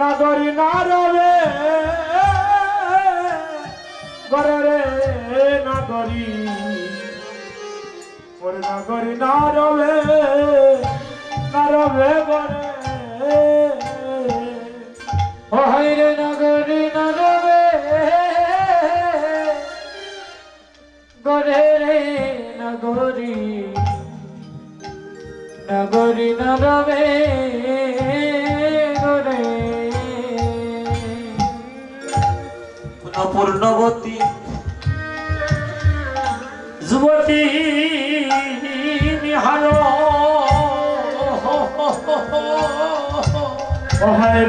নাগরি না রবে গরে রে নাগরি। ওরে নাগরি না রবে না রবে গরে ও হাইরে নগরী। গরে রে নগরী নগরী। গরে পূর্ণবতী। যুবতী নিহার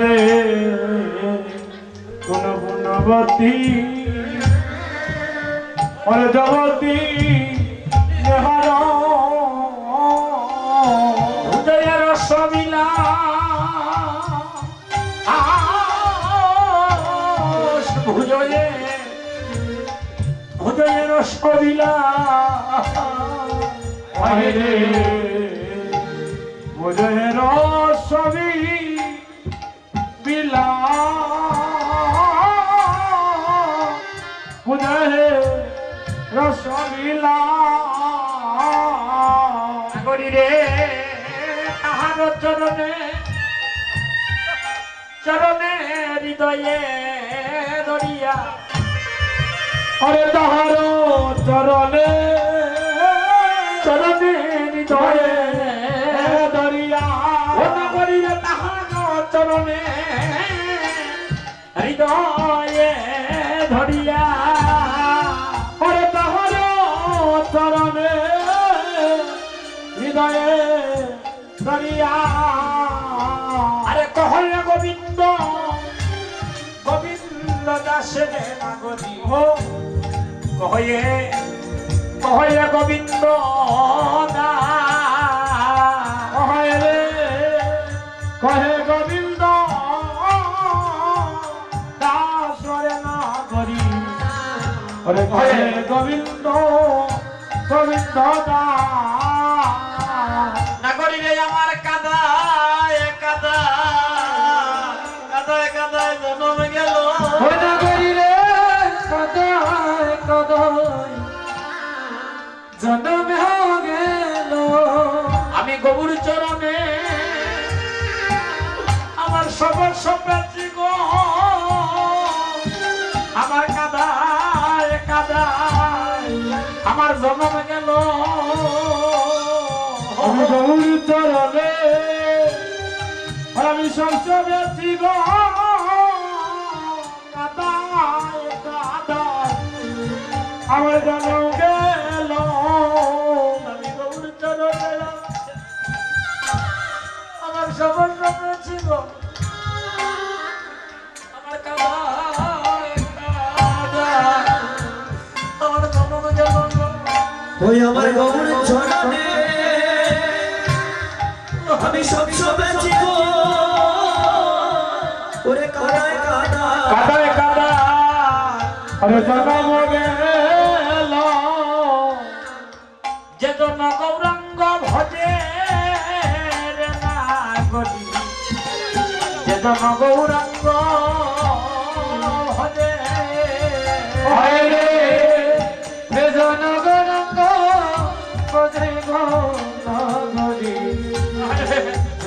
রে কোন পূর্ণবতী জগতী নিহার ভুজয়ের সবিলা রে। ভুজয়ের বিলা। ভুজয়ে রসবিলা রে তাহার চরণে চরণে হৃদয়ে দরিয়া অরে তাহার চরণে চরণে হৃদয়ে দরিয়া। করিয়া তাহার চরণে হৃদয়ে ধরিয়া। অরে তাহার চরণে হৃদয়ে ধরিয়া। আরে কহলে গোবিন্দ। গোবিন্দ দাসে নাগরী হো কহে কহে গোবিন্দ কহে রে, কহে গোবিন্দ দাস রে নাগরী ওরে কহে গোবিন্দ গোবিন্দ দাস নাগরি রে আমার কাদায় কাদায় সপ্রাত্রি গো, আমার কাদায় কাদায় আমার জন্ম গেল। গৌরী চরণে আমি সংসারে জীব আমার জন্ম গেল। আমি গৌরী চরণে, আমার সবার সঙ্গে ছিল ওই আমার গৌর চরণে আমি সব সময় জীব ওরে কাদায় কাদায় কাদায়। কাদায়। আরে জন্ম গেল। যে জন গৌরাঙ্গ ভজে রে নাগরী। যে জন গৌরাঙ্গ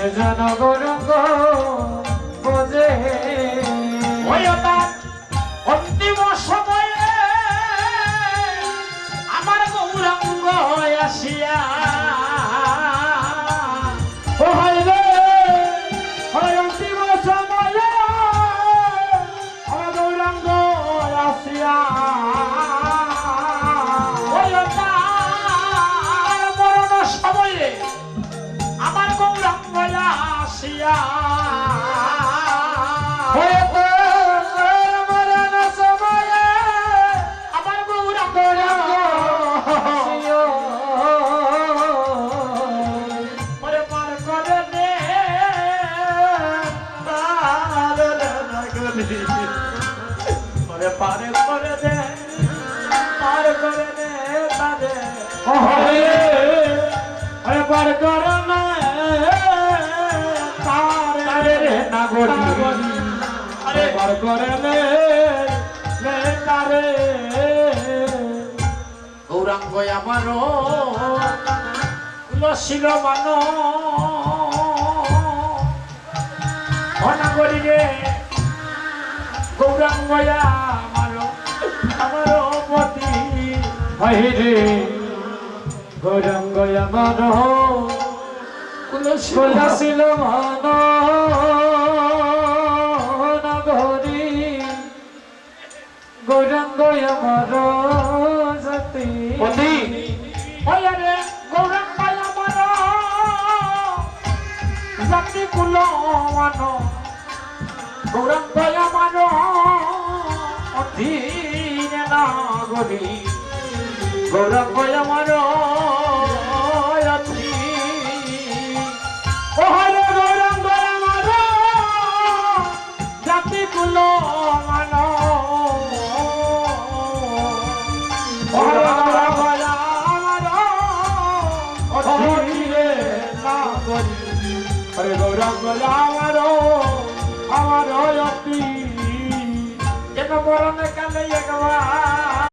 বেজন গরঙ্গ বোঝে পরে পার করে দে পার করে দে তারে ও রে হায় পার কর না তার তারে রে নাগরী। নাগরী। করে নে নে তারে। গৌরাঙ্গ আমারও লসিল মান। মনা রে। গৌরাঙ্গয়া আমার পতি হই রে গৌরাঙ্গয়া আমার লসিল মান নগরী। গৌরাঙ্গয়া সতী পতি কুল মান। নাগরী গৌরাঙ্গ আমার অধী ওহরে গৌরাঙ্গ আমার জাতি কুল মান। হরে গৌরাঙ্গ আমার আমার অতি। এক বরণ কালে একবার